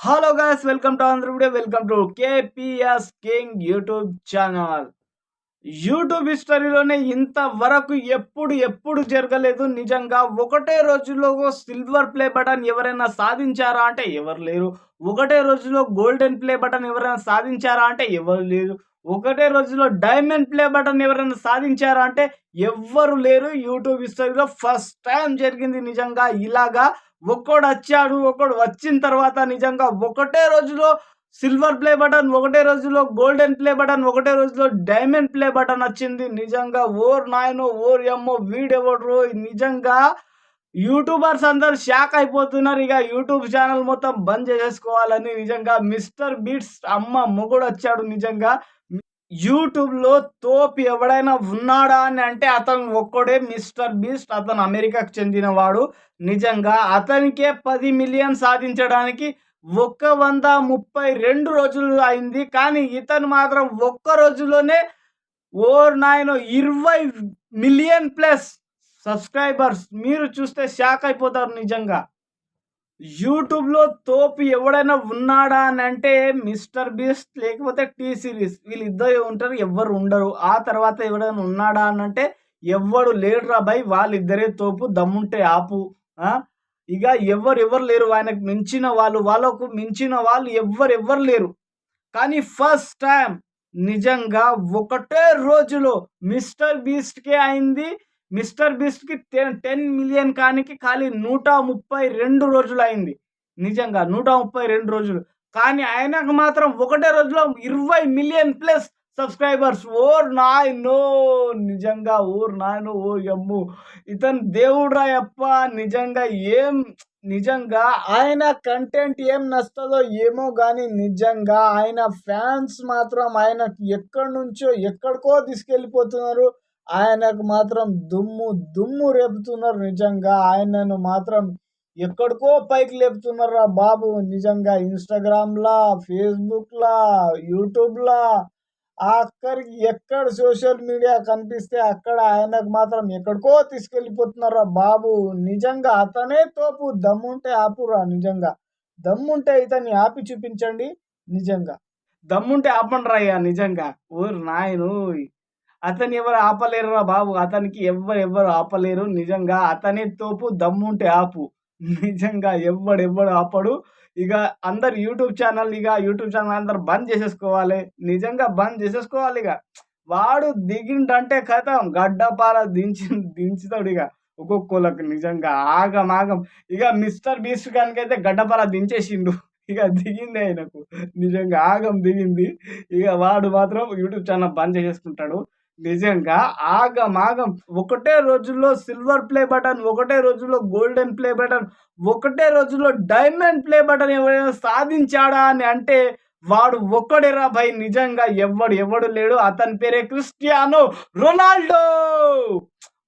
Hello guys welcome to Andhra video welcome to KPS king YouTube channel YouTube హిస్టరీలోనే ఇంతవరకు ఎప్పుడు ఎప్పుడు జరగలేదు. నిజంగా ఒకటే రోజులో సిల్వర్ ప్లే బటన్ ఎవరైనా సాధించారా అంటే ఎవరు లేరు. ఒకటే రోజులో గోల్డెన్ ప్లే బటన్ ఎవరైనా సాధించారా అంటే ఎవరు లేరు. ఒకటే రోజులో డైమండ్ ప్లే బటన్ ఎవరైనా సాధించారా అంటే ఎవ్వరు లేరు. యూట్యూబ్ హిస్టరీలో ఫస్ట్ టైం జరిగింది నిజంగా. ఇలాగా ఒక్కడు వచ్చాడు ఒకడు వచ్చిన తర్వాత నిజంగా ఒకటే రోజులో సిల్వర్ ప్లే బటన్ ఒకటే రోజులో గోల్డెన్ ప్లే బటన్ ఒకటే రోజులో డైమండ్ ప్లే బటన్ వచ్చింది. నిజంగా ఓర్ నాయనో ఓర్ ఎమ్మో వీడెవడు నిజంగా యూట్యూబర్స్ అందరు షాక్ అయిపోతున్నారు. ఇక యూట్యూబ్ ఛానల్ మొత్తం బంద్ చేసేసుకోవాలని నిజంగా మిస్టర్ బీట్స్ అమ్మ మొగుడు వచ్చాడు నిజంగా. యూట్యూబ్లో తోపు ఎవడైనా ఉన్నాడా అని అంటే అతను ఒక్కడే మిస్టర్ బీస్ట్ అతను అమెరికాకు చెందినవాడు. నిజంగా అతనికే పది మిలియన్ సాధించడానికి ఒక్క వంద ముప్పై రెండు రోజులు అయింది. కానీ ఇతను మాత్రం ఒక్క రోజులోనే ఓర్ నాయన ఇరవై మిలియన్ ప్లస్ సబ్స్క్రైబర్స్. మీరు చూస్తే షాక్ అయిపోతారు నిజంగా. యూట్యూబ్లో తోపు ఎవడైనా ఉన్నాడా అని అంటే మిస్టర్ బీస్ట్ లేకపోతే టీ సిరీస్. వీళ్ళిద్దరు ఉంటారు ఎవ్వరు ఉండరు. ఆ తర్వాత ఎవడైనా ఉన్నాడా అని అంటే ఎవ్వడు లేడురా భయ్ వాళ్ళిద్దరే తోపు దమ్ముంటే ఆపు. ఇక ఎవరు ఎవరు లేరు ఆయనకు మించిన వాళ్ళు వాళ్ళకు మించిన వాళ్ళు ఎవ్వరు ఎవ్వరు లేరు. కానీ ఫస్ట్ టైం నిజంగా ఒకటే రోజులో మిస్టర్ బీస్ట్కే అయింది మిస్టర్ బిస్ట్కి టెన్ టెన్ మిలియన్ కానికి ఖాళీ నూట ముప్పై రెండు రోజులు అయింది. నిజంగా నూట ముప్పై రెండు రోజులు. కానీ ఆయనకు మాత్రం ఒకటే రోజులో ఇరవై మిలియన్ ప్లస్ సబ్స్క్రైబర్స్. ఓర్ నాయనో నిజంగా ఓర్ నాయనో ఓ యమ్ము. ఇతను దేవుడు అప్ప నిజంగా ఏం నిజంగా ఆయన కంటెంట్ ఏం నచ్చుతుందో ఏమో కానీ నిజంగా ఆయన ఫ్యాన్స్ మాత్రం ఆయన ఎక్కడి నుంచో ఎక్కడికో తీసుకెళ్ళిపోతున్నారు. ఆయనకు మాత్రం దుమ్ము దుమ్ము రేపుతున్నారు నిజంగా. ఆయనను మాత్రం ఎక్కడికో పైకి లేపుతున్నారా బాబు. నిజంగా ఇన్స్టాగ్రామ్లా ఫేస్బుక్లా యూట్యూబ్లా అక్కడికి ఎక్కడ సోషల్ మీడియా కనిపిస్తే అక్కడ ఆయనకు మాత్రం ఎక్కడికో తీసుకెళ్ళిపోతున్నారా బాబు. నిజంగా అతనే తోపు. దమ్ముంటే ఆపురా నిజంగా. దమ్ముంటే ఇతన్ని ఆపి చూపించండి నిజంగా. దమ్ముంటే ఆపండి అయ్యా నిజంగా. ఊరు నాయను అతను ఎవరు ఆపలేరురా బాబు? అతనికి ఎవరు ఎవరు ఆపలేరు? నిజంగా అతనే తోపు దమ్ముంటే ఆపు. నిజంగా ఎవ్వడు ఎవ్వడు ఆపడు. ఇక అందరు యూట్యూబ్ ఛానల్ ఇక యూట్యూబ్ ఛానల్ అందరు బంద్ చేసేసుకోవాలి. నిజంగా బంద్ చేసేసుకోవాలి ఇక. వాడు దిగిండంటే కథం. గడ్డపార దించి దించుతాడు ఇక. ఒక్కొక్కలకు నిజంగా ఆగం ఆగం. ఇక మిస్టర్ బీస్ట్ కనుకైతే గడ్డపార దించేసిండు. ఇక దిగింది ఆయనకు. నిజంగా ఆగం దిగింది. ఇక వాడు మాత్రం యూట్యూబ్ ఛానల్ బంద్ చేసేసుకుంటాడు. నిజంగా ఆగమాగం. ఒకటే రోజుల్లో సిల్వర్ ప్లే బటన్ ఒకటే రోజుల్లో గోల్డెన్ ప్లే బటన్ ఒకటే రోజుల్లో డైమండ్ ప్లే బటన్ ఎవరైనా సాధించాడా అని అంటే వాడు ఒక్కడేరా భయ్ నిజంగా ఎవడు ఎవడు లేడు. అతని పేరే క్రిస్టియానో రొనాల్డో!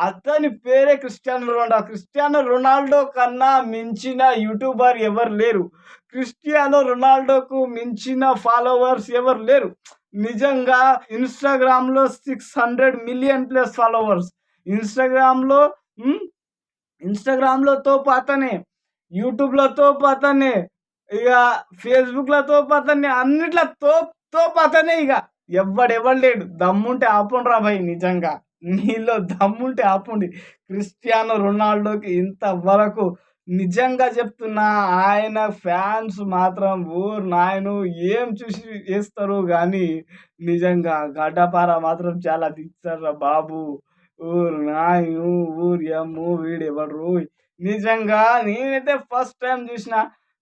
అతని పేరే క్రిస్టియానో రొనాల్డో. క్రిస్టియానో రొనాల్డో కన్నా మించిన యూట్యూబర్ ఎవరు లేరు. క్రిస్టియానో రొనాల్డోకు మించిన ఫాలోవర్స్ ఎవరు లేరు. నిజంగా ఇన్స్టాగ్రామ్లో six hundred million plus followers. ఇన్స్టాగ్రామ్లో ఇన్స్టాగ్రామ్లో తోపు యూట్యూబ్లతో యూట్యూబ్లో ఇక ఫేస్బుక్లతో పాతనే అతన్ని అన్నిట్లో తోపు పాతనే ఇక ఎవడెవడు లేడు. దమ్ముంటే ఆపండి రా భయ్ నిజంగా. నీలో దమ్ముంటే ఆపండి. క్రిస్టియానో రొనాల్డోకి ఇంతవరకు నిజంగా చెప్తున్నా ఆయన ఫ్యాన్స్ మాత్రం ఊరు నాయను ఏం చూసి చేస్తారు కానీ నిజంగా గడ్డపార మాత్రం చాలా దించారా బాబు. ఊరు నాయను ఊరు అమ్ము వీడెవరు నిజంగా నేనైతే ఫస్ట్ టైం చూసిన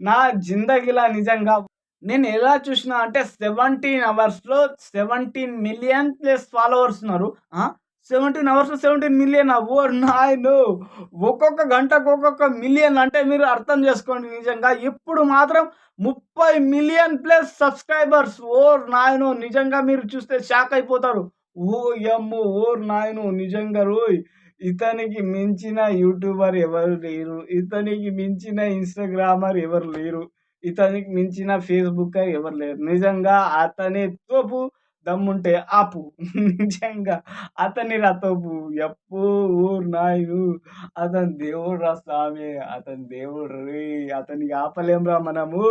నా జిందగీలా నిజంగా. నేను ఎలా చూసిన అంటే సెవెంటీన్ అవర్స్లో సెవెంటీన్ మిలియన్ ప్లస్ ఫాలోవర్స్ ఉన్నారు. సెవెంటీన్ అవర్స్ సెవెంటీన్ మిలియన్ ఓ నాయను. ఒక్కొక్క గంటకు ఒక్కొక్క మిలియన్ అంటే మీరు అర్థం చేసుకోండి నిజంగా. ఇప్పుడు మాత్రం ముప్పై మిలియన్ ప్లస్ సబ్స్క్రైబర్స్ ఓ నాయను. నిజంగా మీరు చూస్తే షాక్ అయిపోతారు. ఓ ఎమ్ ఓ నాయను నిజంగా రోయ్. ఇతనికి మించిన యూట్యూబర్ ఎవరు లేరు. ఇతనికి మించిన ఇన్స్టాగ్రామర్ ఎవరు లేరు. ఇతనికి మించిన ఫేస్బుక్ ఎవరు లేరు. నిజంగా అతని తోపు. దమ్ముంటే ఆపు. నిజంగా అతని రథపు ఎప్పు ఊరు నాయు అతని దేవుడు రా స్వామి. అతని దేవుడు రే. అతనికి ఆపలేం రా మనము.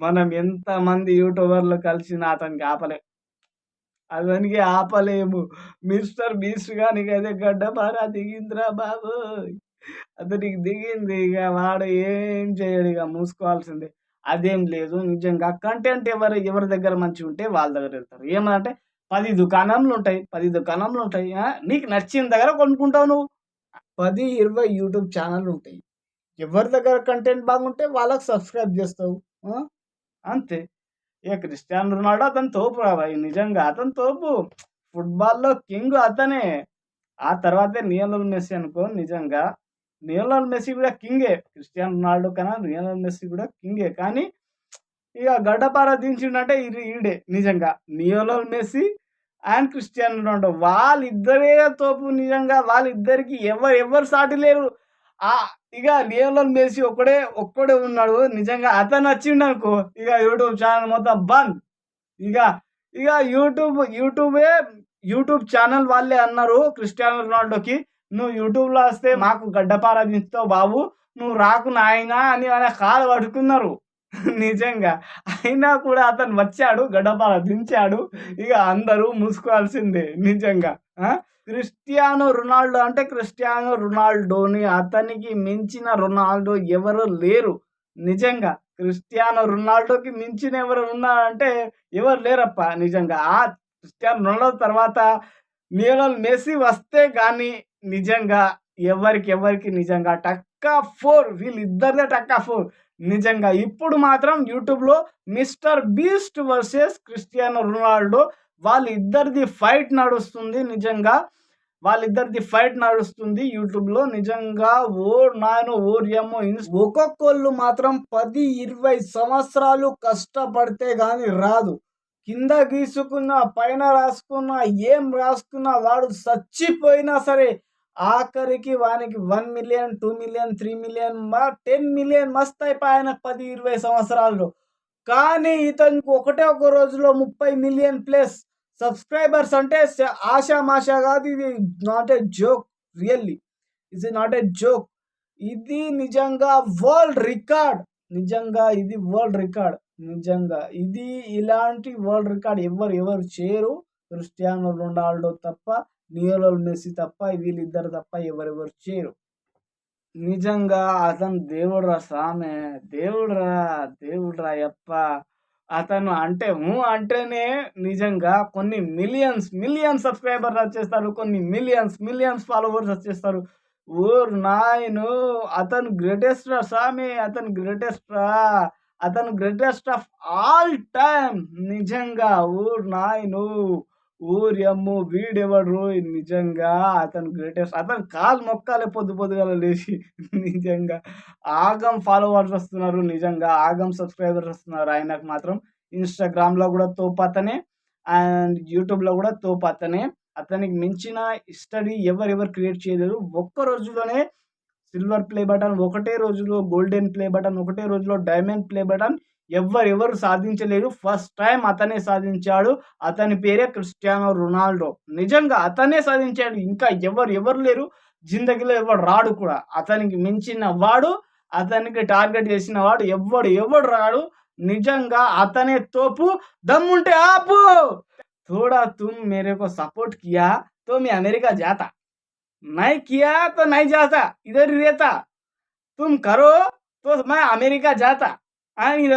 మనం ఎంతమంది యూట్యూబర్లు కలిసినా అతనికి ఆపలే. అతనికి ఆపలేము. మిస్టర్ బీస్ట్ గానికైతే గడ్డపారా దిగిందిరా బాబు అతనికి దిగింది ఇక వాడు ఏం చేయడు ఇక మూసుకోవాల్సిందే. అదేం లేదు నిజంగా. కంటెంట్ ఎవరు ఎవరి దగ్గర మంచిగా ఉంటే వాళ్ళ దగ్గర వెళ్తారు. ఏమంటే పది దుకాణంలు ఉంటాయి. పది దుకాణంలు ఉంటాయి. నీకు నచ్చిన దగ్గర కొనుక్కుంటావు నువ్వు. పది ఇరవై యూట్యూబ్ ఛానల్ ఉంటాయి. ఎవరి దగ్గర కంటెంట్ బాగుంటే వాళ్ళకి సబ్స్క్రైబ్ చేస్తావు. అంతే. ఇక క్రిస్టియాన్ రొనాల్డో అతను తోపు రాబాయి నిజంగా అతను తోపు. ఫుట్బాల్లో కింగ్ అతనే. ఆ తర్వాతే నియనల్ మెస్సీ అనుకో నిజంగా. నియోనల్ మెస్సీ కూడా కింగే. క్రిస్టియన్ రొనాల్డో కన్నా నియోనల్ మెస్సీ కూడా కింగే. కానీ ఇక గడ్డపార దించిండంటే ఇది ఈడే నిజంగా. Lionel Messi and Cristiano Ronaldo వాళ్ళిద్దరే తోపు నిజంగా. వాళ్ళిద్దరికి ఎవరు ఎవరు సాటి లేరు. ఆ ఇక లియోనల్ మెస్సీ ఒక్కడే ఒక్కడే ఉన్నాడు. నిజంగా అతను వచ్చిండు అనుకో ఇక యూట్యూబ్ ఛానల్ మొత్తం బంద్. ఇక ఇక యూట్యూబ్ యూట్యూబే యూట్యూబ్ ఛానల్ వాళ్ళే అన్నారు క్రిస్టియానో రొనాల్డోకి. నువ్వు యూట్యూబ్లో వస్తే మాకు గడ్డపార దించుతావు బాబు. నువ్వు రాకు నాయనా అని ఆయన కాలు పట్టుకున్నారు. నిజంగా. అయినా కూడా అతను వచ్చాడు గడ్డపార దించాడు. ఇక అందరూ మూసుకోవాల్సిందే నిజంగా. క్రిస్టియానో రొనాల్డో అంటే క్రిస్టియానో రొనాల్డోని అతనికి మించిన రొనాల్డో ఎవరు లేరు. నిజంగా. క్రిస్టియానో రొనాల్డోకి మించిన ఎవరు ఉన్నారంటే ఎవరు లేరప్ప నిజంగా. ఆ క్రిస్టియానో రొనాల్డో తర్వాత లియోనల్ మెస్సీ వస్తే కానీ నిజంగా ఎవరికి ఎవరికి నిజంగా టక్కా ఫోర్ వీళ్ళిద్దరిదే టక్కా ఫోర్. నిజంగా ఇప్పుడు మాత్రం యూట్యూబ్లో Mister Beast versus Cristiano Ronaldo వాళ్ళిద్దరిది fight నడుస్తుంది నిజంగా. వాళ్ళిద్దరిది ఫైట్ నడుస్తుంది యూట్యూబ్లో నిజంగా. ఓ నాయన ఓరియమ్మో ఒక్కొక్కళ్ళు మాత్రం పది ఇరవై సంవత్సరాలు కష్టపడితే కానీ రాదు. కింద గీసుకున్న పైన రాసుకున్న ఏం రాసుకున్నా వాడు చచ్చిపోయినా సరే ఆఖరికి వానికి one million two million three million మా టెన్ మిలియన్ మస్త్ అయిపోయాయన పది ఇరవై సంవత్సరాలు కానీ ఇతనికి ఒకటే ఒక రోజులో ముప్పై మిలియన్ ప్లస్ సబ్స్క్రైబర్స్ అంటే స- ఆషామాషా కాదు ఇది నాట్ ఏ జోక్ రియల్లీ ఇది నాట్ ఏ జోక్ ఇది నిజంగా వరల్డ్ రికార్డ్ నిజంగా ఇది వరల్డ్ రికార్డ్ నిజంగా ఇది ఇలాంటి వరల్డ్ రికార్డ్ ఎవరు ఎవరు చేయరు. క్రిస్టియానో రొనాల్డో తప్ప నియోలోల్ మెస్సీ తప్ప వీళ్ళిద్దరు తప్ప ఎవరెవరు చేయరు. నిజంగా అతను దేవుడురా సామె దేవుడురా దేవుడురా యప్ప అతను అంటే ఊ అంటేనే నిజంగా కొన్ని మిలియన్స్ మిలియన్స్ సబ్స్క్రైబర్స్ వచ్చేస్తారు కొన్ని మిలియన్స్ మిలియన్స్ ఫాలోవర్స్ వచ్చేస్తారు. ఓర్ నాయను అతను గ్రేటెస్ట్ రా స్వామి అతను గ్రేటెస్ట్ రా. అతను గ్రేటెస్ట్ ఆఫ్ ఆల్ టైమ్ నిజంగా ఊర్ నాయను. ఊరియమ్ము వీడెవడు నిజంగా అతను గ్రేటెస్ట్ అతను కాలు మొక్కాలే పొద్దు పొద్దుగాల లేచి. నిజంగా ఆగం ఫాలోవర్స్ వస్తున్నారు నిజంగా ఆగం సబ్స్క్రైబర్స్ వస్తున్నారు. ఆయనకు మాత్రం ఇన్స్టాగ్రామ్లో కూడా తోపతనే అండ్ యూట్యూబ్లో కూడా తోపతనే అతనికి మించిన స్టడీ ఎవరెవరు క్రియేట్ చేయలేరు. ఒక్క రోజులోనే సిల్వర్ ప్లే బటన్ ఒకటే రోజులో గోల్డెన్ ప్లే బటన్ ఒకటే రోజులో డైమండ్ ప్లే బటన్ ఎవరెవరు సాధించలేరు ఫస్ట్ టైం అతనే సాధించాడు అతని పేరే క్రిస్టియానో రొనాల్డో నిజంగా అతనే సాధించాడు ఇంకా ఎవరు ఎవరు లేరు జిందగీలో ఎవడు రాడు కూడా అతనికి మించిన వాడు అతనికి టార్గెట్ చేసిన వాడు ఎవడు ఎవడు రాడు నిజంగా అతనే తోపు దమ్ముంటే ఆపు थोड़ा तुम मेरे को सपोर्ट किया तो मैं अमेरिका जाता नहीं किया तो नहीं जाता इधर ही रहता तुम करो तो मैं अमेरिका जाता ఆయన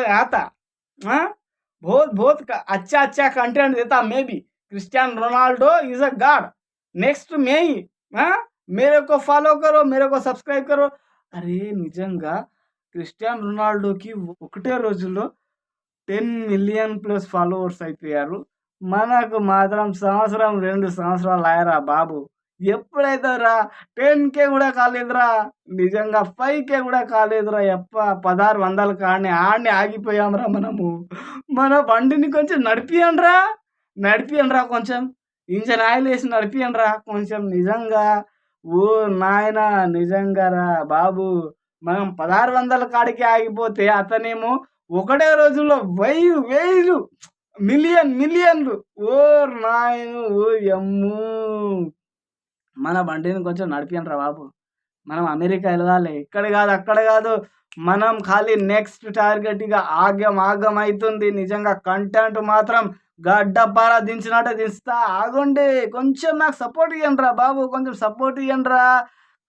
బోత్ బోత్ అచ్చా అచ్చా content దేతా maybe Cristiano Ronaldo is a god next మేయి మేరేకో ఫాలో కరో మేరేకో సబ్స్క్రైబ్ కరో. అరే నిజంగా క్రిస్టియన్ రొనాల్డోకి ఒకటే రోజుల్లో టెన్ మిలియన్ ప్లస్ ఫాలోవర్స్ అయిపోయారు. మనకు మాత్రం సంవత్సరం రెండు సంవత్సరాలు అయ్యారా బాబు? ఎప్పుడైతే రా టెన్ కే కూడా కాలేదురా నిజంగా ఫైవ్ కే కూడా కాలేదురా ఎప్ప పదహారు వందల కాడిని ఆడిని ఆగిపోయాంరా మనము. మన బండిని కొంచెం నడిపియండ్రా నడిపియండ్రా కొంచెం. ఇంజన్ ఆయిల్ వేసి నడిపియండ్రా కొంచెం నిజంగా. ఓ నాయన నిజంగా రా బాబు. మనం పదహారు వందల కాడికి ఆగిపోతే అతనేమో ఒకటే రోజుల్లో వెయ్యి వేలు మిలియన్ మిలియన్లు. ఓ నాయను ఓ ఎమ్ము మన బండిని కొంచెం నడిపియండి రా బాబు. మనం అమెరికా వెళ్ళాలి ఇక్కడ కాదు అక్కడ కాదు. మనం ఖాళీ నెక్స్ట్ టార్గెట్ ఇక ఆగం ఆగం అవుతుంది నిజంగా కంటెంట్ మాత్రం గడ్డపార దించినట్టే దించుతా. ఆగుండి. కొంచెం నాకు సపోర్ట్ ఇవ్వండి రా బాబు. కొంచెం సపోర్ట్ ఇవ్వండి రా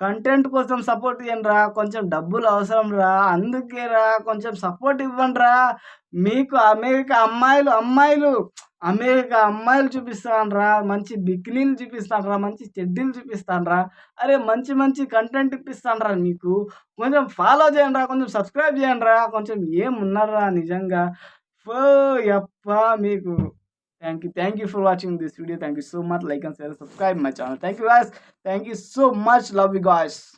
కంటెంట్ కోసం సపోర్ట్ ఇవ్వండి రా కొంచెం డబ్బులు అవసరం రా అందుకే రా కొంచెం సపోర్ట్ ఇవ్వండి రా. మీకు అమెరికా అమ్మాయిలు అమ్మాయిలు అమెరికా అమ్మాయిలు చూపిస్తాను రా మంచి బిక్నీలు చూపిస్తాను రా మంచి చెడ్డీలు చూపిస్తాను రా. అరే మంచి మంచి కంటెంట్ ఇప్పిస్తాను రా మీకు. కొంచెం ఫాలో చేయండి రా కొంచెం సబ్స్క్రైబ్ చేయండి రా కొంచెం ఏమున్నారా నిజంగా. ఫో యప్ప మీకు. thank you. Thank you for watching this video. Thank you so much. Like and share subscribe my channel. Thank you guys. Thank you so much. Love you guys.